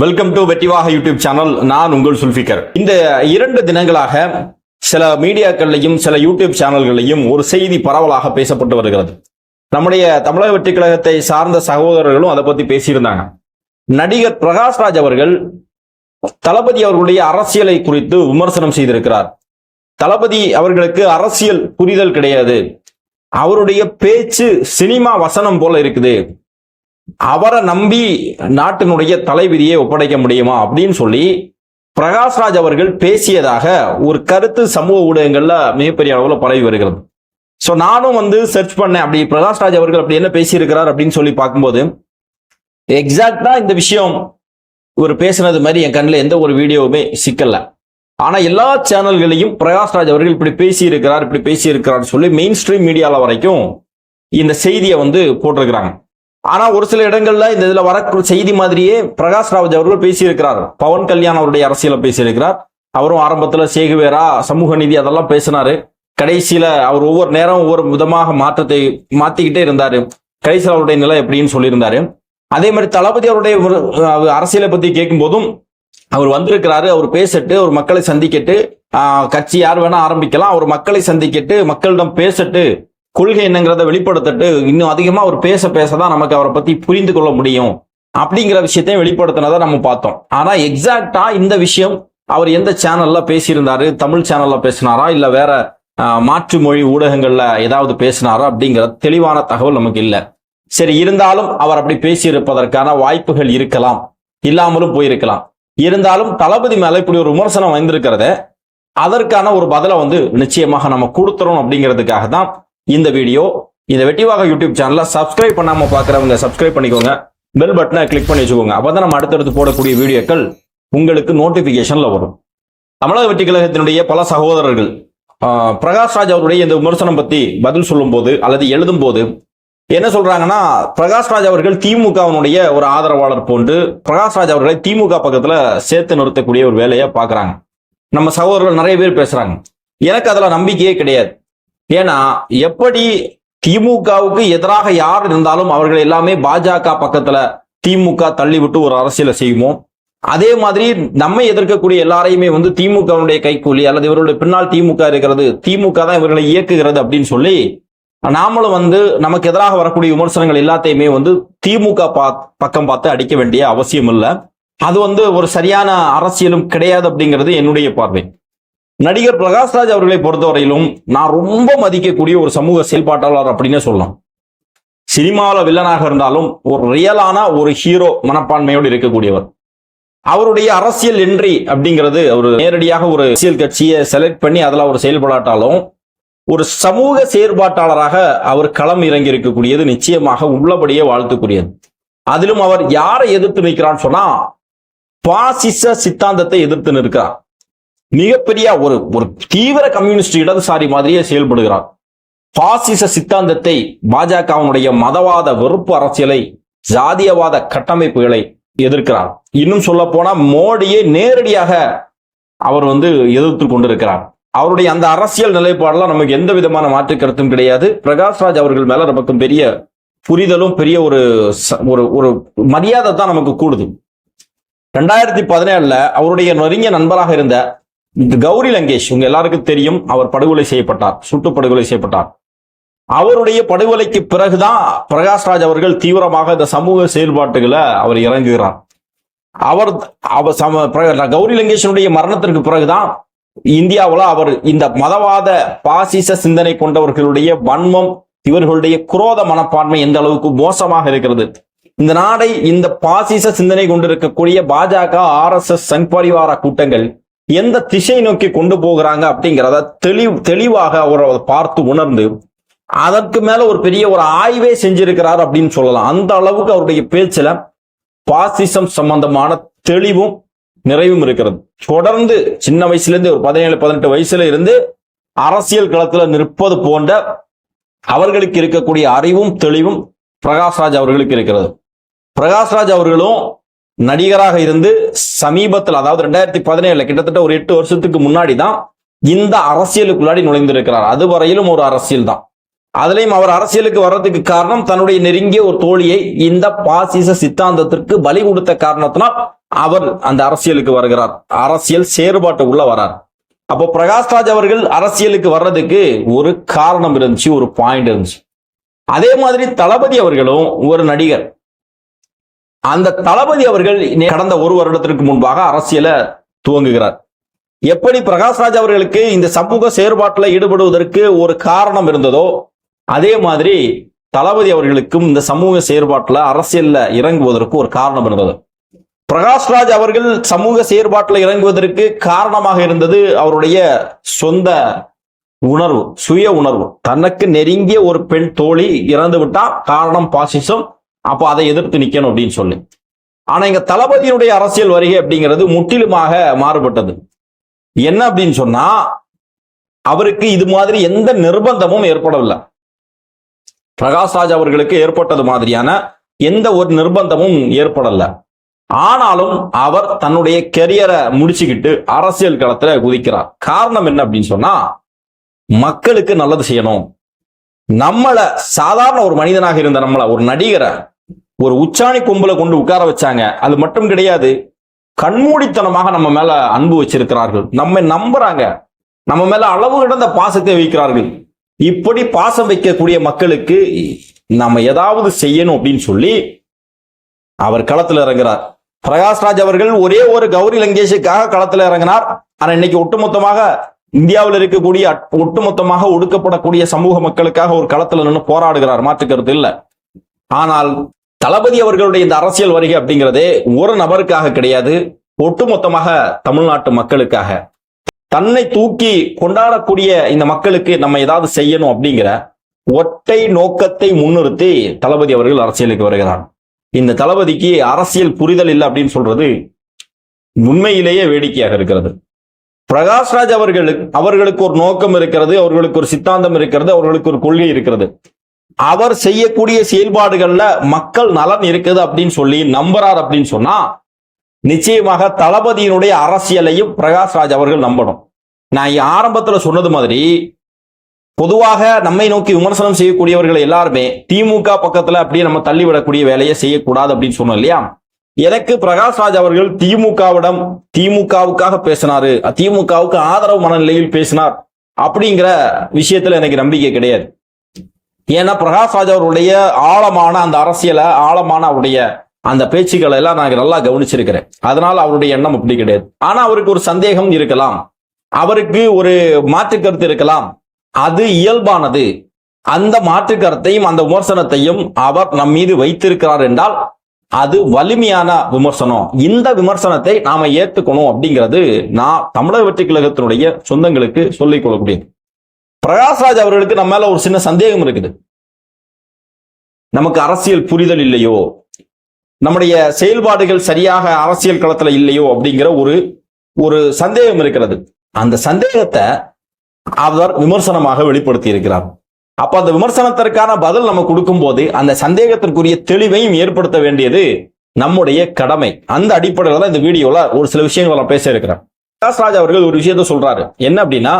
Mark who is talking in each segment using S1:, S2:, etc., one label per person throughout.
S1: Welcome to வெட்டிவாக YouTube channel நான் உங்கள் சுல்ஃபிகர். இந்த இரண்டு தினங்களாக சில மீடியாக்கள்லையும் சில யூடியூப் சேனல்களையும் ஒரு செய்தி பரவலாக பேசப்பட்டு வருகிறது. நம்முடைய தமிழக வெற்றி கழகத்தை சார்ந்த சகோதரர்களும் அதை பத்தி பேசியிருந்தாங்க. நடிகர் பிரகாஷ்ராஜ் அவர்கள் தளபதி அவர்களுடைய அரசியலை குறித்து விமர்சனம் செய்திருக்கிறார். தளபதி அவர்களுக்கு அரசியல் புரிதல் கிடையாது. அவருடைய பேச்சு சினிமா வசனம் போல இருக்குது. அவரை நம்பி நாட்டினுடைய தலைவிதியை ஒப்படைக்க முடியுமா அப்படின்னு சொல்லி பிரகாஷ்ராஜ் அவர்கள் பேசியதாக ஒரு கருத்து சமூக ஊடகங்கள்ல மிகப்பெரிய அளவில் பரவி வருகிறது. ஸோ நானும் வந்து சர்ச் பண்ணேன். அப்படி பிரகாஷ்ராஜ் அவர்கள் அப்படி என்ன பேசியிருக்கிறார் அப்படின்னு சொல்லி பார்க்கும்போது எக்ஸாக்டா இந்த விஷயம் இவர் பேசுனது மாதிரி என் கண்ணில் எந்த ஒரு வீடியோவுமே சிக்கல. ஆனா எல்லா சேனல்களையும் பிரகாஷ்ராஜ் அவர்கள் இப்படி பேசி இருக்கிறார் இப்படி பேசி இருக்கிறார் சொல்லி மெயின் ஸ்ட்ரீம் மீடியால வரைக்கும் இந்த செய்தியை வந்து போட்டிருக்கிறாங்க. ஆனா ஒரு சில இடங்கள்ல இந்த இதுல வர செய்தி மாதிரியே பிரகாஷ் ராவ் அவர்கள் பேசியிருக்கிறார். பவன் கல்யாண் அவருடைய அரசியல பேசியிருக்கிறார். அவரும் ஆரம்பத்துல சேகுவேரா சமூக நீதி அதெல்லாம் பேசினாரு. கடைசியில அவர் ஒவ்வொரு நேரம் ஒவ்வொரு விதமாக மாற்றத்தை மாத்திக்கிட்டே இருந்தாரு. கடைசியில் அவருடைய நிலை எப்படின்னு சொல்லியிருந்தாரு. அதே மாதிரி தளபதி அவருடைய ஒரு, அரசியலை பத்தி கேட்கும் போதும் அவர் வந்திருக்கிறாரு. அவர் பேசட்டு அவர் மக்களை சந்திக்கட்டு. கட்சி யார் வேணா ஆரம்பிக்கலாம். அவர் மக்களை சந்திக்கட்டு மக்களிடம் பேசட்டு. கொள்கை என்னங்கிறத வெளிப்படுத்திட்டு இன்னும் அதிகமாக அவர் பேச பேச தான் நமக்கு அவரை பற்றி புரிந்து கொள்ள முடியும் அப்படிங்கிற விஷயத்தையும் வெளிப்படுத்தினதை நம்ம பார்த்தோம். ஆனால் எக்ஸாக்டா இந்த விஷயம் அவர் எந்த சேனல்ல பேசியிருந்தாரு? தமிழ் சேனல்ல பேசினாரா? இல்லை வேற மாற்று மொழி ஊடகங்கள்ல ஏதாவது பேசினாரா? அப்படிங்கிற தெளிவான தகவல் நமக்கு இல்லை. சரி இருந்தாலும் அவர் அப்படி பேசியிருப்பதற்கான வாய்ப்புகள் இருக்கலாம். இல்லாமலும் போயிருக்கலாம். இருந்தாலும் தளபதி மேல இப்படி ஒரு விமர்சனம் வந்திருக்கிறத அதற்கான ஒரு பதிலை வந்து நிச்சயமாக நம்ம கொடுத்துறோம் அப்படிங்கிறதுக்காக தான் இந்த வீடியோ இந்த வெட்டிவாக யூடியூப் சேனலை சப்ஸ்கிரைப் பண்ணாம பாக்குறவங்க சப்ஸ்கிரைப் பண்ணிக்கோங்க. பெல் பட்டனை கிளிக் பண்ணி வச்சுக்கோங்க. அப்பதான் நம்ம அடுத்தடுத்து போடக்கூடிய வீடியோக்கள் உங்களுக்கு நோட்டிபிகேஷன்ல வரும். தமிழக வெட்டி கழகத்தினுடைய பல சகோதரர்கள் பிரகாஷ் ராஜ் அவருடைய இந்த விமர்சனம் பத்தி பதில் சொல்லும் போது அல்லது எழுதும் போது என்ன சொல்றாங்கன்னா பிரகாஷ் ராஜ் அவர்கள் திமுகவினுடைய ஒரு ஆதரவாளர் போன்று பிரகாஷ் ராஜ் அவர்களை திமுக பக்கத்துல சேர்த்து நிறுத்தக்கூடிய ஒரு வேலையை பாக்குறாங்க நம்ம சகோதரர்கள் நிறைய பேர் பேசுறாங்க. எனக்கு அதுல நம்பிக்கையே கிடையாது. ஏன்னா எப்படி திமுகவுக்கு எதிராக யார் இருந்தாலும் அவர்கள் எல்லாமே பாஜக பக்கத்துல திமுக தள்ளிவிட்டு ஒரு அரசியலை செய்யுமோ அதே மாதிரி நம்மை எதிர்க்கக்கூடிய எல்லாரையுமே வந்து திமுகவுடைய கைக்கூலி அல்லது இவருடைய பின்னால் திமுக இருக்கிறது திமுக தான் இவர்களை இயக்குகிறது அப்படின்னு சொல்லி நாமளும் வந்து நமக்கு எதிராக வரக்கூடிய விமர்சனங்கள் எல்லாத்தையுமே வந்து திமுக பா பக்கம் பார்த்து அடிக்க வேண்டிய அவசியம் இல்லை. அது வந்து ஒரு சரியான அரசியலும் கிடையாது அப்படிங்கிறது என்னுடைய பார்வை. நடிகர் பிரகாஷ்ராஜ் அவர்களை பொறுத்தவரையிலும் நான் ரொம்ப மதிக்கக்கூடிய ஒரு சமூக செயல்பாட்டாளர் அப்படின்னே சொல்லலாம். சினிமாவில் வில்லனாக இருந்தாலும் ஒரு ரியலான ஒரு ஹீரோ மனப்பான்மையோடு இருக்கக்கூடியவர். அவருடைய அரசியல் என்றி அப்படிங்கிறது அவர் நேரடியாக ஒரு அரசியல் கட்சியை செலக்ட் பண்ணி அதில் அவர் செயல்படாட்டாலும் ஒரு சமூக செயற்பாட்டாளராக அவர் களம் இறங்கி இருக்கக்கூடியது நிச்சயமாக உள்ளபடியே வாழ்த்துக்குரியது. அதிலும் அவர் யாரை எதிர்த்து நிற்கிறான்னு சொன்னா பாசிச சித்தாந்தத்தை எதிர்த்து நிற்கிறார். மிகப்பெரிய ஒரு ஒரு தீவிர கம்யூனிஸ்ட் இடதுசாரி மாதிரியே செயல்படுகிறார். பாசிச சித்தாந்தத்தை பாஜகவினுடைய மதவாத வெறுப்பு அரசியலை ஜாதியவாத கட்டமைப்புகளை எதிர்க்கிறார். இன்னும் சொல்ல போனா மோடியை நேரடியாக அவர் வந்து எதிர்த்து கொண்டிருக்கிறார். அவருடைய அந்த அரசியல் நிலைப்பாடெல்லாம் நமக்கு எந்த விதமான மாற்று கருத்தும் கிடையாது. பிரகாஷ்ராஜ் அவர்கள் மேல நமக்கு பெரிய புரிதலும் பெரிய ஒரு ச- ஒரு ஒரு மரியாதை தான் நமக்கு கூடுது. ரெண்டாயிரத்தி பதினேழுல அவருடைய நெருங்கிய நண்பராக இருந்த கௌரி லங்கேஷ் உங்க எல்லாருக்கும் தெரியும் அவர் படுகொலை செய்யப்பட்டார் சுட்டு படுகொலை செய்யப்பட்டார். அவருடைய படுகொலைக்கு பிறகுதான் பிரகாஷ்ராஜ் அவர்கள் தீவிரமாக இந்த சமூக செயல்பாட்டுகளை அவர் இறங்குகிறார். அவர் அவர் சம கௌரி லங்கேஷனுடைய மரணத்திற்கு பிறகுதான் இந்தியாவில் அவர் இந்த மதவாத பாசிச சிந்தனை கொண்டவர்களுடைய வன்மம் இவர்களுடைய குரோத மனப்பான்மை எந்த அளவுக்கு மோசமாக இருக்கிறது? இந்த நாடை இந்த பாசிச சிந்தனை கொண்டிருக்கக்கூடிய பாஜக ஆர் எஸ் எஸ் சங் பரிவார கூட்டங்கள் எந்த திசை நோக்கி கொண்டு போகிறாங்க அப்படிங்கிறத தெளி தெளிவாக அவர் அதை பார்த்து உணர்ந்து அதற்கு மேல ஒரு பெரிய ஒரு ஆய்வே செஞ்சிருக்கிறார் அப்படின்னு சொல்லலாம். அந்த அளவுக்கு அவருடைய பேச்சுல பாசிசம் சம்பந்தமான தெளிவும் நிறைவும் இருக்கிறது. தொடர்ந்து சின்ன வயசுல இருந்து ஒரு பதினேழு பதினெட்டு வயசுல இருந்து அரசியல் களத்துல நிற்பது போன்ற அவர்களுக்கு இருக்கக்கூடிய அறிவும் தெளிவும் பிரகாஷ்ராஜ் அவர்களுக்கு இருக்கிறது. பிரகாஷ்ராஜ் அவர்களும் நடிகராக இருந்து சமீபத்தில் அதாவது ரெண்டாயிரத்தி பதினேழுல கிட்டத்தட்ட ஒரு எட்டு வருஷத்துக்கு முன்னாடி தான் இந்த அரசியலுக்குள்ளாடி நுழைந்திருக்கிறார். அதுவரையிலும் ஒரு அரசியல் தான். அதுலயும் அவர் அரசியலுக்கு வர்றதுக்கு காரணம் தன்னுடைய நெருங்கிய ஒரு தோழியை இந்த பாசிச சித்தாந்தத்திற்கு பலி கொடுத்த காரணத்தினால் அவர் அந்த அரசியலுக்கு வருகிறார். அரசியல் செயற்பாட்டுக்குள்ள வரார். அப்போ பிரகாஷ்ராஜ் அவர்கள் அரசியலுக்கு வர்றதுக்கு ஒரு காரணம் இருந்துச்சு ஒரு பாயிண்ட் இருந்துச்சு. அதே மாதிரி தளபதி அவர்களும் ஒரு நடிகர். அந்த தளபதி அவர்கள் கடந்த ஒரு வருடத்திற்கு முன்பாக அரசியலை துவங்குகிறார். எப்படி பிரகாஷ்ராஜ் அவர்களுக்கு இந்த சமூக செயற்பாட்டில் ஈடுபடுவதற்கு ஒரு காரணம் இருந்ததோ அதே மாதிரி தளபதி அவர்களுக்கும் இந்த சமூக செயற்பாட்டில் அரசியல்ல இறங்குவதற்கு ஒரு காரணம் இருந்தது. பிரகாஷ்ராஜ் அவர்கள் சமூக செயற்பாட்டில் இறங்குவதற்கு காரணமாக இருந்தது அவருடைய சொந்த உணர்வு சுய உணர்வு. தனக்கு நெருங்கிய ஒரு பெண் தோழி இறந்து விட்டா காரணம் பாசிசம். அப்போ அதை எதிர்த்து நிக்கணும் அப்படின்னு சொல்லி. ஆனா இங்க தளபதியினுடைய அரசியல் வருகை அப்படிங்கிறது முற்றிலுமாக மாறுபட்டது. என்ன அப்படின்னு சொன்னா அவருக்கு இது மாதிரி எந்த நிர்பந்தமும் ஏற்படவில்லை. பிரகாஷ்ராஜ் அவர்களுக்கு ஏற்பட்டது மாதிரியான எந்த ஒரு நிர்பந்தமும் ஏற்படல. ஆனாலும் அவர் தன்னுடைய கெரியரை முடிச்சுக்கிட்டு அரசியல் களத்துல குதிக்கிறார். காரணம் என்ன அப்படின்னு சொன்னா மக்களுக்கு நல்லது செய்யணும். நம்மள சாதாரண ஒரு மனிதனாக இருந்த நம்மள ஒரு நடிகரை ஒரு உச்சாணி கொம்புல கொண்டு உட்கார வச்சாங்க. அது மட்டும் கிடையாது கண்மூடித்தனமாக நம்ம மேல அன்பு வச்சிருக்கிறார்கள். நம்ம நம்புறாங்க. நம்ம மேல அளவு கிடந்த பாசத்தை வைக்கிறார்கள். இப்படி பாசம் வைக்கக்கூடிய மக்களுக்கு நம்ம ஏதாவது செய்யணும் அப்படின்னு சொல்லி அவர் களத்துல இறங்குறார். பிரகாஷ்ராஜ் அவர்கள் ஒரே ஒரு கௌரி லங்கேஷுக்காக களத்துல இறங்கினார். ஆனா இன்னைக்கு ஒட்டுமொத்தமாக இந்தியாவில் இருக்கக்கூடிய ஒட்டுமொத்தமாக ஒடுக்கப்படக்கூடிய சமூக மக்களுக்காக ஒரு களத்துல நின்று போராடுகிறார். மாற்று கருத்து இல்ல. ஆனால் தளபதி அவர்களுடைய இந்த அரசியல் வருகை அப்படிங்கிறதே ஒரு நபருக்காக கிடையாது ஒட்டுமொத்தமாக தமிழ்நாட்டு மக்களுக்காக. தன்னை தூக்கி கொண்டாடக்கூடிய இந்த மக்களுக்கு நம்ம ஏதாவது செய்யணும் அப்படிங்கிற ஒற்றை நோக்கத்தை முன்னிறுத்தி தளபதி அவர்கள் அரசியலுக்கு வருகிறார். இந்த தளபதிக்கு அரசியல் புரிதல் இல்லை அப்படின்னு சொல்றது உண்மையிலேயே வேடிக்கையாக இருக்கிறது. பிரகாஷ்ராஜ் அவர்களுக்கு அவர்களுக்கு ஒரு நோக்கம் இருக்கிறது அவர்களுக்கு ஒரு சித்தாந்தம் இருக்கிறது அவர்களுக்கு ஒரு கொள்கை இருக்கிறது. அவர் செய்யக்கூடிய செயல்பாடுகள்ல மக்கள் நலன் இருக்குது அப்படின்னு சொல்லி நம்புறார் அப்படின்னு சொன்னா நிச்சயமாக தளபதியினுடைய அரசியலையும் பிரகாஷ்ராஜ் அவர்கள் நம்பணும். நான் ஆரம்பத்துல சொன்னது மாதிரி பொதுவாக நம்மை நோக்கி விமர்சனம் செய்யக்கூடியவர்கள் எல்லாருமே திமுக பக்கத்துல அப்படியே நம்ம தள்ளிவிடக்கூடிய வேலையை செய்யக்கூடாது அப்படின்னு சொன்னோம் இல்லையா? எனக்கு பிரகாஷ்ராஜ் அவர்கள் திமுகவிடம் திமுகவுக்காக பேசினாரு திமுகவுக்கு ஆதரவு மனநிலையில் பேசினார் அப்படிங்கிற விஷயத்துல எனக்கு நம்பிக்கை கிடையாது. ஏன்னா பிரகாஷ்ராஜ் அவருடைய ஆழமான அந்த அரசியலை ஆழமான அவருடைய அந்த பேச்சுக்களை எல்லாம் நான் நல்லா கவனிச்சிருக்கிறேன். அதனால அவருடைய எண்ணம் அப்படி கிடையாது. ஆனா அவருக்கு ஒரு சந்தேகம் இருக்கலாம். அவருக்கு ஒரு மாற்று கருத்து இருக்கலாம். அது இயல்பானது. அந்த மாற்று கருத்தையும் அந்த விமர்சனத்தையும் அவர் நம் மீது வைத்திருக்கிறார் என்றால் அது வலிமையான விமர்சனம். இந்த விமர்சனத்தை நாம ஏத்துக்கணும் அப்படிங்கிறது நான் தமிழக வெற்றி கழகத்தினுடைய சொந்தங்களுக்கு சொல்லிக் கொள்ளக்கூடியது பிரகாஷ்ராஜ் அவர்களுக்கு நம்ம மேல ஒரு சின்ன சந்தேகம் இருக்குது. நமக்கு அரசியல் புரிதல் இல்லையோ? நம்முடைய செயல்பாடுகள் சரியாக அரசியல் களத்துல இல்லையோ? அப்படிங்கிற ஒரு ஒரு சந்தேகம் இருக்கிறது. அந்த சந்தேகத்தை அவர் விமர்சனமாக வெளிப்படுத்தி இருக்கிறார் அப்ப அந்த விமர்சனத்திற்கான பதில் நம்ம கொடுக்கும் போது அந்த சந்தேகத்திற்குரிய தெளிவையும் ஏற்படுத்த வேண்டியது நம்முடைய கடமை. அந்த அடிப்படையில் தான் இந்த வீடியோல ஒரு சில விஷயங்களை பேச இருக்கிறேன் பிரகாஷ்ராஜ் அவர்கள் ஒரு விஷயத்த சொல்றாரு. என்ன அப்படின்னா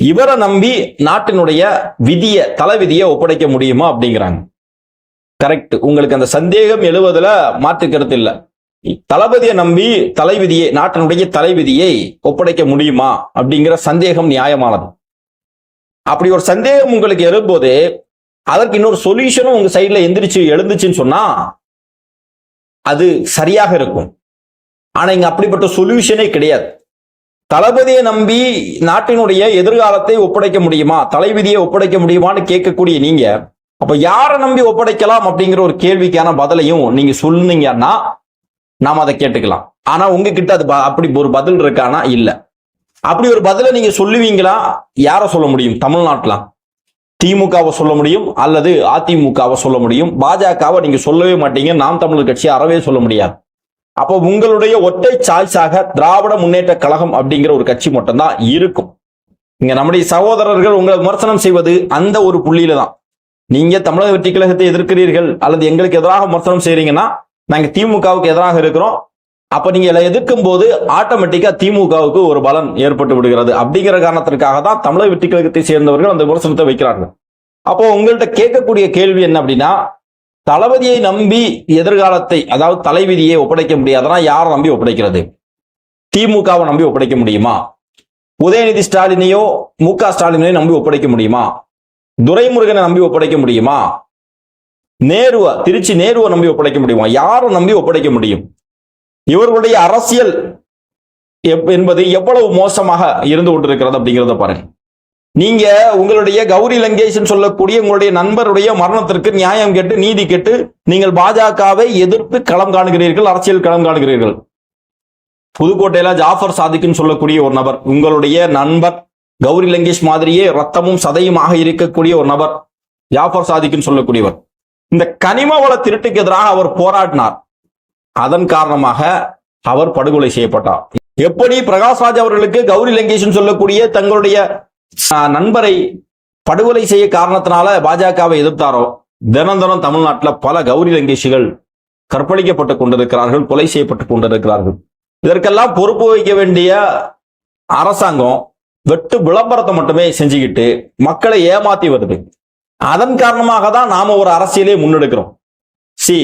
S1: இவரை நம்பி நாட்டினுடைய விதிய தலைவிதியை ஒப்படைக்க முடியுமா அப்படிங்கிறாங்க. கரெக்ட் உங்களுக்கு அந்த சந்தேகம் எழுவதுல மாற்றுக்கிறது இல்லை. தளபதியை நம்பி தலைவிதியை நாட்டினுடைய தலைவிதியை ஒப்படைக்க முடியுமா அப்படிங்கிற சந்தேகம் நியாயமானது. அப்படி ஒரு சந்தேகம் உங்களுக்கு எழும்போது அதற்கு இன்னொரு சொல்யூஷனும் உங்க சைட்ல எந்திரிச்சு எழுந்துச்சுன்னு சொன்னா அது சரியாக இருக்கும். ஆனா இங்க அப்படிப்பட்ட சொல்யூஷனே கிடையாது. தளபதியை நம்பி நாட்டினுடைய எதிர்காலத்தை ஒப்படைக்க முடியுமா? தலைவிதியை ஒப்படைக்க முடியுமான்னு கேட்கக்கூடிய நீங்க அப்ப யாரை நம்பி ஒப்படைக்கலாம் அப்படிங்கிற ஒரு கேள்விக்கான பதிலையும் நீங்க சொன்னீங்கன்னா நாம் அதை கேட்டுக்கலாம். ஆனா உங்ககிட்ட அது ப- அப்படி ஒரு பதில் இருக்கானா? இல்ல. அப்படி ஒரு பதிலை நீங்க சொல்லுவீங்களா? யாரை சொல்ல முடியும்? தமிழ்நாட்டுல திமுகவை சொல்ல முடியும் அல்லது அதிமுகவை சொல்ல முடியும்? பாஜகவை நீங்க சொல்லவே மாட்டீங்க நாம் தமிழர் கட்சி அறவே சொல்ல முடியாது. அப்போ உங்களுடைய ஒற்றை சாய்ஸாக திராவிட முன்னேற்ற கழகம் அப்படிங்கிற ஒரு கட்சி மட்டும்தான் இருக்கும். இங்க நம்முடைய சகோதரர்கள் உங்களை விமர்சனம் செய்வது அந்த ஒரு புள்ளியில தான். நீங்க தமிழக வெற்றி கழகத்தை எதிர்க்கிறீர்கள் அல்லது எங்களுக்கு எதிராக விமர்சனம் செய்றீங்கன்னா நாங்க திமுகவுக்கு எதிராக இருக்கிறோம். அப்ப நீங்க இதை எதிர்க்கும் போது ஆட்டோமேட்டிக்கா திமுகவுக்கு ஒரு பலன் ஏற்பட்டு விடுகிறது. அப்படிங்கிற காரணத்திற்காக தான் தமிழக வெற்றி கழகத்தை சேர்ந்தவர்கள் அந்த விமர்சனத்தை வைக்கிறார்கள். அப்போ உங்கள்கிட்ட கேட்கக்கூடிய கேள்வி என்ன அப்படின்னா தளபதியை நம்பி எதிர்காலத்தை அதாவது தலைவிதியை ஒப்படைக்க முடியாதுன்னா யாரை நம்பி ஒப்படைக்கிறது? திமுகவை நம்பி ஒப்படைக்க முடியுமா? உதயநிதி ஸ்டாலினையோ மு க ஸ்டாலினையோ நம்பி ஒப்படைக்க முடியுமா? துரைமுருகனை நம்பி ஒப்படைக்க முடியுமா? நேருவ திருச்சி நேருவை நம்பி ஒப்படைக்க முடியுமா? யாரை நம்பி ஒப்படைக்க முடியும்? இவர்களுடைய அரசியல் எப்- என்பது எவ்வளவு மோசமாக இருந்து கொண்டிருக்கிறது அப்படிங்கிறத பாருங்க. நீங்க உங்களுடைய கௌரி லங்கேஷன் சொல்லக்கூடிய உங்களுடைய நண்பருடைய மரணத்திற்கு நியாயம் கேட்டு நீதி கேட்டு நீங்கள் பாஜகவை எதிர்த்து களம் காணுகிறீர்கள் அரசியல் களம் காணுகிறீர்கள். புதுக்கோட்டையில ஜாஃபர் சாதிக்குன்னு சொல்லக்கூடிய ஒரு நபர் உங்களுடைய நண்பர் கௌரி லங்கேஷ் மாதிரியே ரத்தமும் சதையுமாக இருக்கக்கூடிய ஒரு நபர் ஜாஃபர் சாதிக்குன்னு சொல்லக்கூடியவர். இந்த கனிம வள திருட்டுக்கு எதிராக அவர் போராடினார். அதன் காரணமாக அவர் படுகொலை செய்யப்பட்டார். எப்படி பிரகாஷ்ராஜ் அவர்களுக்கு கௌரி லங்கேஷன் சொல்லக்கூடிய தங்களுடைய நண்பரை படுகொலை செய்ய காரணத்தினால பாஜகவை எதிர்த்தாரோ தினம் தினம் தமிழ்நாட்டில் பல கௌரி லங்கேஷிகள் கற்பழிக்கப்பட்டு கொண்டிருக்கிறார்கள் கொலை செய்யப்பட்டு கொண்டிருக்கிறார்கள். இதற்கெல்லாம் பொறுப்பு வகிக்க வேண்டிய அரசாங்கம் வெட்டு விளம்பரத்தை மட்டுமே செஞ்சுக்கிட்டு மக்களை ஏமாத்தி வருது. அதன் காரணமாக தான் நாம ஒரு அரசியலே முன்னெடுக்கிறோம். சி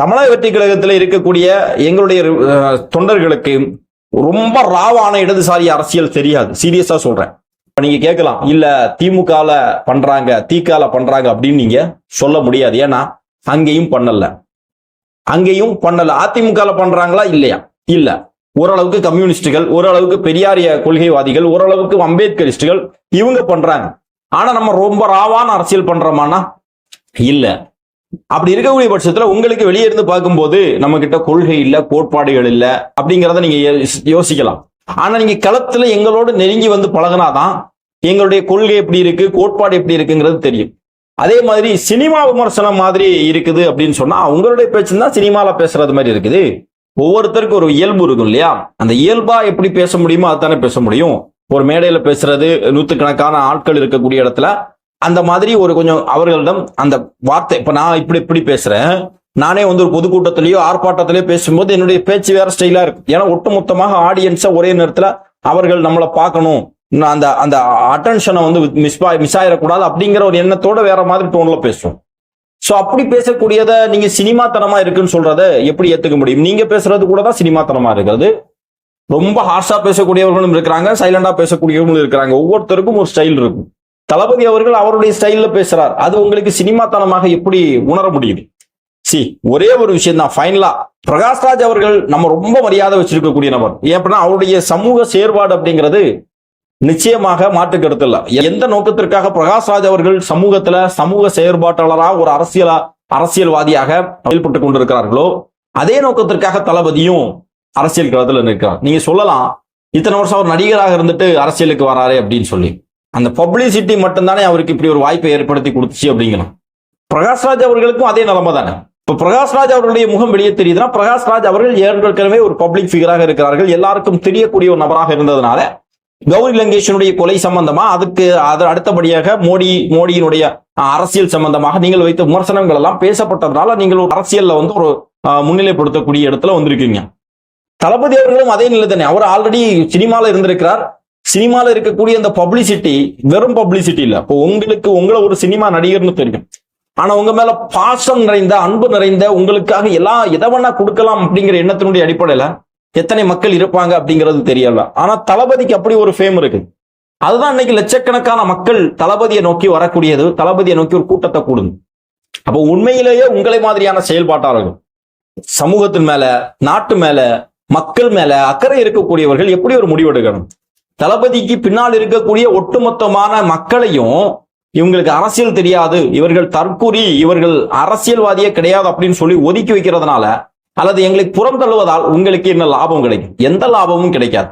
S1: தமிழக வெற்றி கழகத்தில் இருக்கக்கூடிய எங்களுடைய தொண்டர்களுக்கு ரொம்ப ராவான இடதுசாரி அரசியல் தெரியாது. சீரியஸா சொல்றேன். நீங்க கேட்கலாம் இல்ல திமுகல பண்றாங்க தீக்கால பண்றாங்க அப்படின்னு நீங்க சொல்ல முடியாது. ஏன்னா அங்கேயும் பண்ணல. அங்கேயும் பண்ணல. அதிமுகல பண்றாங்களா? இல்லையா? இல்ல. ஓரளவுக்கு கம்யூனிஸ்டுகள் ஓரளவுக்கு பெரியாரிய கொள்கைவாதிகள் ஓரளவுக்கு அம்பேத்கரிஸ்டுகள் இவங்க பண்றாங்க. ஆனா நம்ம ரொம்ப ராவான அரசியல் பண்றோமானா இல்ல. அப்படி இருக்கக்கூடிய பட்சத்துல உங்களுக்கு வெளியே இருந்து பார்க்கும்போது நம்ம கிட்ட கொள்கை இல்ல கோட்பாடுகள் இல்ல அப்படிங்கறத நீங்க யோசிக்கலாம். ஆனா நீங்க களத்துல எங்களோடு நெருங்கி வந்து பழகினாதான் எங்களுடைய கொள்கை எப்படி இருக்கு கோட்பாடு எப்படி இருக்குங்கிறது தெரியும். அதே மாதிரி சினிமா விமர்சனம் மாதிரி இருக்குது அப்படின்னு சொன்னா அவங்களுடைய பேச்சு தான் சினிமால பேசுறது மாதிரி இருக்குது. ஒவ்வொருத்தருக்கும் ஒரு இயல்பு இருக்கும் இல்லையா? அந்த இயல்பா எப்படி பேச முடியுமோ அதுதானே பேச முடியும். ஒரு மேடையில பேசுறது நூத்துக்கணக்கான ஆட்கள் இருக்கக்கூடிய இடத்துல அந்த மாதிரி ஒரு கொஞ்சம் அவர்களிடம் அந்த வார்த்தை இப்ப நான் இப்படி இப்படி பேசுறேன். நானே வந்து ஒரு பொதுக்கூட்டத்திலேயோ ஆர்ப்பாட்டத்திலேயோ பேசும்போது என்னுடைய பேச்சு வேற ஸ்டைலா இருக்கு ஏன்னா ஒட்டுமொத்தமாக ஆடியன்ஸை ஒரே நேரத்துல அவர்கள் நம்மளை பார்க்கணும். அந்த அந்த அட்டென்ஷனை வந்து மிஸ் மிஸ் ஆயிடக்கூடாது அப்படிங்கிற ஒரு எண்ணத்தோட வேற மாதிரி டோன்ல பேசுவோம். ஸோ அப்படி பேசக்கூடியதை நீங்க சினிமாத்தனமா இருக்குன்னு சொல்றத எப்படி ஏத்துக்க முடியும்? நீங்க பேசுறது கூட தான் சினிமாத்தனமா இருக்கிறது. ரொம்ப ஹார்ஷா பேசக்கூடியவர்களும் இருக்கிறாங்க சைலண்டா பேசக்கூடியவர்களும் இருக்கிறாங்க. ஒவ்வொருத்தருக்கும் ஒரு ஸ்டைல் இருக்கும். தளபதி அவர்கள் அவருடைய ஸ்டைல்ல பேசுறார். அது உங்களுக்கு சினிமாத்தனமாக எப்படி உணர முடியுது? சி ஒரே ஒரு விஷயம் தான் ஃபைனலா பிரகாஷ்ராஜ் அவர்கள் நம்ம ரொம்ப மரியாதை வச்சிருக்கக்கூடிய நபர். ஏன் அப்படின்னா அவருடைய சமூக செயற்பாடு அப்படிங்கிறது நிச்சயமாக மாற்று கருத்து இல்ல. எந்த நோக்கத்திற்காக பிரகாஷ்ராஜ் அவர்கள் சமூகத்துல சமூக செயற்பாட்டாளராக ஒரு அரசியலா அரசியல்வாதியாக செயல்பட்டு கொண்டிருக்கிறார்களோ அதே நோக்கத்திற்காக தளபதியும் அரசியல் களத்துல நிற்கிறார். நீங்க சொல்லலாம் இத்தனை வருஷம் அவர் நடிகராக இருந்துட்டு அரசியலுக்கு வராரு அப்படின்னு சொல்லி. அந்த பப்ளிசிட்டி மட்டும்தானே அவருக்கு இப்படி ஒரு வாய்ப்பை ஏற்படுத்தி கொடுத்துச்சு அப்படிங்கலாம். பிரகாஷ்ராஜ் அவர்களுக்கும் அதே நிலைமை தானே. இப்ப பிரகாஷ்ராஜ் அவர்களுடைய முகம் வெளியே தெரியுதுன்னா பிரகாஷ்ராஜ் அவர்கள் ஏற்கனவே ஒரு பப்ளிக் ஃபிகராக இருக்கிறார்கள். எல்லாருக்கும் தெரியக்கூடிய ஒரு நபராக இருந்ததுனால கௌரி லங்கேஷனுடைய கொலை சம்பந்தமா அதுக்கு அது அடுத்தபடியாக மோடி மோடியினுடைய அரசியல் சம்பந்தமாக நீங்கள் வைத்த விமர்சனங்கள் எல்லாம் பேசப்பட்டதுனால நீங்கள் ஒரு அரசியல்ல வந்து ஒரு அஹ், முன்னிலைப்படுத்தக்கூடிய இடத்துல வந்திருக்கீங்க. தளபதி அவர்களும் அதே நிலை தானே. அவர் ஆல்ரெடி சினிமால இருந்திருக்கிறார். சினிமால இருக்கக்கூடிய அந்த பப்ளிசிட்டி வெறும் பப்ளிசிட்டி இல்ல. இப்போ உங்களுக்கு உங்களை ஒரு சினிமா நடிகர்னு தெரியும். ஆனா உங்க மேல பாசம் நிறைந்த அன்பு நிறைந்த உங்களுக்காக எல்லாம் எதை வேணா கொடுக்கலாம் அப்படிங்கிற எண்ணத்தினுடைய அடிப்படையில எத்தனை மக்கள் இருப்பாங்க அப்படிங்கிறது தெரியல. ஆனா தளபதிக்கு அப்படி ஒரு ஃபேம் இருக்கு. அதுதான் இன்னைக்கு லட்சக்கணக்கான மக்கள் தளபதியை நோக்கி வரக்கூடியது. தளபதியை நோக்கி ஒரு கூட்டத்தை கூடுது. அப்போ உண்மையிலேயே உங்களை மாதிரியான செயல்பாட்டாளர்கள் சமூகத்தின் மேல நாட்டு மேல மக்கள் மேல அக்கறை இருக்கக்கூடியவர்கள் எப்படி ஒரு முடிவெடுக்கணும்? தளபதிக்கு பின்னால் இருக்கக்கூடிய ஒட்டுமொத்தமான மக்களையும் இவங்களுக்கு அரசியல் தெரியாது. இவர்கள் தற்கூறி இவர்கள் அரசியல்வாதியே கிடையாது அப்படின்னு சொல்லி ஒதுக்கி வைக்கிறதுனால அல்லது எங்களுக்கு புறம் தள்ளுவதால் உங்களுக்கு என்ன லாபம் கிடைக்கும்? எந்த லாபமும் கிடைக்காது.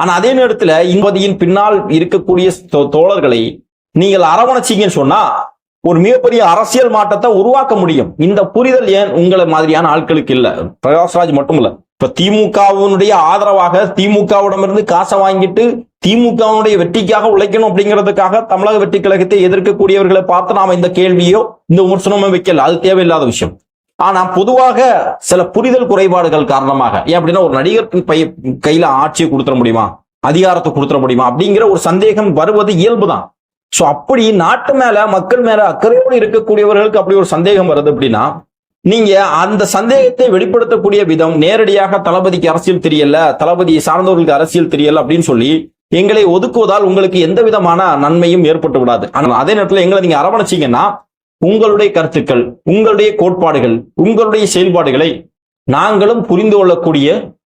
S1: ஆனா அதே நேரத்துல இன்பதியின் பின்னால் இருக்கக்கூடிய தோ- தோழர்களை நீங்கள் அரவணைச்சிங்கன்னு சொன்னா ஒரு மிகப்பெரிய அரசியல் மாற்றத்தை உருவாக்க முடியும். இந்த புரிதல் ஏன் உங்களை மாதிரியான ஆட்களுக்கு இல்ல? பிரகாஷ்ராஜ் மட்டும் இல்ல. இப்ப திமுகவினுடைய ஆதரவாக திமுகவிடமிருந்து காசை வாங்கிட்டு திமுகவினுடைய வெற்றிக்காக உழைக்கணும் அப்படிங்கிறதுக்காக தமிழக வெற்றி கழகத்தை எதிர்க்கக்கூடியவர்களை பார்த்து நாம இந்த கேள்வியோ இந்த விமர்சனமோ வைக்கல. அது தேவையில்லாத விஷயம். ஆனா பொதுவாக சில புரிதல் குறைபாடுகள் காரணமாக ஏன் அப்படின்னா ஒரு நடிகர் பை கையில ஆட்சியை கொடுத்துட முடியுமா? அதிகாரத்தை கொடுத்துட முடியுமா? அப்படிங்கிற ஒரு சந்தேகம் வருவது இயல்புதான். சோ அப்படி நாட்டு மேல மக்கள் மேல அக்கறையோடு இருக்கக்கூடியவர்களுக்கு அப்படி ஒரு சந்தேகம் வருது அப்படின்னா நீங்க அந்த சந்தேகத்தை வெளிப்படுத்தக்கூடிய விதம் நேரடியாக தளபதிக்கு அரசியல் தெரியல தளபதியை சார்ந்தவர்களுக்கு அரசியல் தெரியல அப்படின்னு சொல்லி எங்களை ஒதுக்குவதால் உங்களுக்கு எந்த விதமான நன்மையும் ஏற்பட்டு விடாது. ஆனால் அதே நேரத்தில் எங்களை நீங்க அரவணைச்சீங்கன்னா உங்களுடைய கருத்துக்கள் உங்களுடைய கோட்பாடுகள் உங்களுடைய செயல்பாடுகளை நாங்களும் புரிந்து கொள்ளக்கூடிய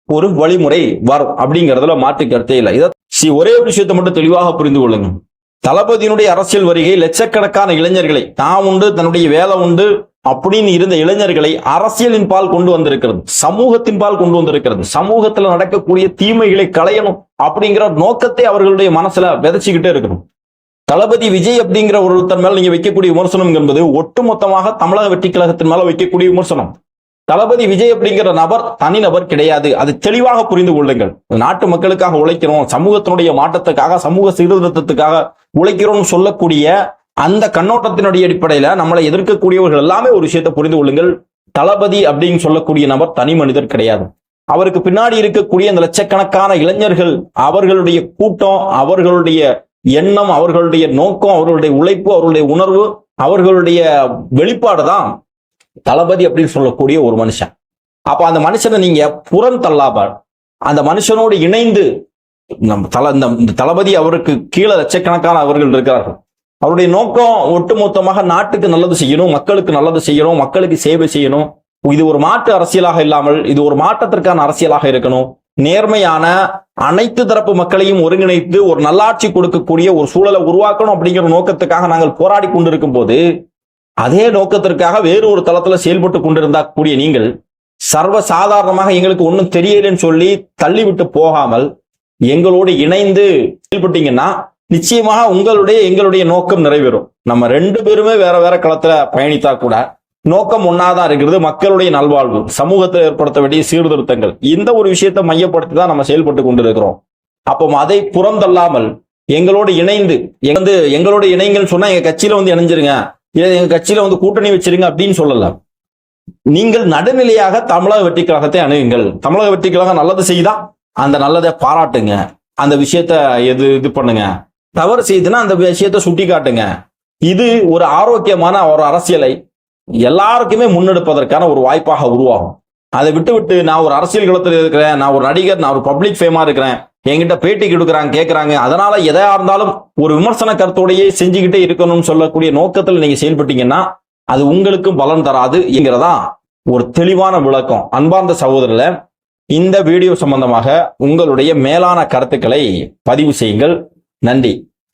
S1: ஒரு வழிமுறை வரும் அப்படிங்கறதுல மாற்று கருத்தே இல்லை. இதை ஒரே ஒரு விஷயத்தை மட்டும் தெளிவாக புரிந்து கொள்ளுங்க. தளபதியினுடைய அரசியல் வருகை லட்சக்கணக்கான இளைஞர்களை தான் உண்டு தன்னுடைய வேலை உண்டு அப்படின்னு இருந்த இளைஞர்களை அரசியலின் பால் கொண்டு வந்திருக்கிறது சமூகத்தின் பால் கொண்டு வந்திருக்கிறது. சமூகத்துல நடக்கக்கூடிய தீமைகளை களையணும் அப்படிங்கிற நோக்கத்தை அவர்களுடைய மனசுல விதைச்சுக்கிட்டே இருக்கணும். தளபதி விஜய் அப்படிங்கிற ஒருத்தர் மேல நீங்க வைக்கக்கூடிய விமர்சனம் என்பது ஒட்டுமொத்தமாக தமிழக வெற்றி கழகத்தின் மேல வைக்கக்கூடிய விமர்சனம். தளபதி விஜய் அப்படிங்கிற நபர் தனிநபர் கிடையாது. அது தெளிவாக புரிந்து கொள்ளுங்கள். நாட்டு மக்களுக்காக உழைக்கிறோம் சமூகத்தினுடைய மாற்றத்துக்காக சமூக சீர்திருத்தத்துக்காக உழைக்கிறோம்னு சொல்லக்கூடிய அந்த கண்ணோட்டத்தினுடைய அடிப்படையில நம்மளை எதிர்க்கக்கூடியவர்கள் எல்லாமே ஒரு விஷயத்தை புரிந்து கொள்ளுங்கள். தளபதி அப்படின்னு சொல்லக்கூடிய நபர் தனி மனிதர் கிடையாது. அவருக்கு பின்னாடி இருக்கக்கூடிய அந்த லட்சக்கணக்கான இளைஞர்கள் அவர்களுடைய கூட்டம் அவர்களுடைய எண்ணம் அவர்களுடைய நோக்கம் அவர்களுடைய உழைப்பு அவர்களுடைய உணர்வு அவர்களுடைய வெளிப்பாடு தான் தளபதி அப்படின்னு சொல்லக்கூடிய ஒரு மனுஷன். அப்ப அந்த மனுஷனை நீங்க புறம் தள்ளாம அந்த மனுஷனோடு இணைந்து நம் தல இந்த இந்த தளபதி அவருக்கு கீழே லட்சக்கணக்கான அவர்கள் இருக்கிறார்கள். அவருடைய நோக்கம் ஒட்டுமொத்தமாக நாட்டுக்கு நல்லது செய்யணும் மக்களுக்கு நல்லது செய்யணும் மக்களுக்கு சேவை செய்யணும். இது ஒரு மாற்று அரசியலாக இல்லாமல் இது ஒரு மாற்றத்திற்கான அரசியலாக இருக்கணும். நேர்மையான அனைத்து தரப்பு மக்களையும் ஒருங்கிணைத்து ஒரு நல்லாட்சி கொடுக்கக்கூடிய ஒரு சூழலை உருவாக்கணும் அப்படிங்கிற நோக்கத்துக்காக நாங்கள் போராடி கொண்டிருக்கும் போது அதே நோக்கத்திற்காக வேறு ஒரு தளத்துல செயல்பட்டு கொண்டிருந்தா கூடிய நீங்கள் சர்வ சாதாரணமாக எங்களுக்கு ஒன்றும் தெரியலன்னு சொல்லி தள்ளிவிட்டு போகாமல் எங்களோடு இணைந்து செயல்பட்டீங்கன்னா நிச்சயமாக உங்களுடைய எங்களுடைய நோக்கம் நிறைவேறும். நம்ம ரெண்டு பேருமே வேற வேற களத்துல பயணித்தா கூட நோக்கம் ஒன்னாதான் இருக்கிறது மக்களுடைய நல்வாழ்வு சமூகத்தில் ஏற்படுத்த வேண்டிய சீர்திருத்தங்கள். இந்த ஒரு விஷயத்தை மையப்படுத்தி தான் நம்ம செயல்பட்டு கொண்டிருக்கிறோம். அப்போ அதை புறந்தள்ளாமல் எங்களோடு இணைந்து வந்து எங்களோட இணைங்கன்னு சொன்னா எங்க கட்சியில வந்து இணைஞ்சிருங்க எங்க கட்சியில வந்து கூட்டணி வச்சிருங்க அப்படின்னு சொல்லல நீங்கள் நடுநிலையாக தமிழக வெற்றி கழகத்தை அணுகுங்கள். தமிழக வெற்றி கழகம் நல்லது செய்தா அந்த நல்லதை பாராட்டுங்க. அந்த விஷயத்த எது இது பண்ணுங்க. தவறு செய்துன்னா அந்த விஷயத்த சுட்டி காட்டுங்க இது ஒரு ஆரோக்கியமான ஒரு அரசியலை எல்லாருக்குமே முன்னெடுப்பதற்கான ஒரு வாய்ப்பாக உருவாகும். அதை விட்டு விட்டு நான் ஒரு அரசியல் குளத்தில் இருக்கிறேன் நான் ஒரு நடிகர் நான் ஒரு பப்ளிக் ஃபேமா இருக்கிறேன் என்கிட்ட பேட்டி கொடுக்குறாங்க கேட்கறாங்க அதனால எதையா இருந்தாலும் ஒரு விமர்சன கருத்தோடையே செஞ்சுக்கிட்டே இருக்கணும்னு சொல்லக்கூடிய நோக்கத்தில் நீங்க செயல்பட்டீங்கன்னா அது உங்களுக்கும் பலன் தராது என்கிறதா ஒரு தெளிவான விளக்கம். அன்பார்ந்த சகோதரர்ல இந்த வீடியோ சம்பந்தமாக உங்களுடைய மேலான கருத்துக்களை பதிவு செய்யுங்கள். நன்றி.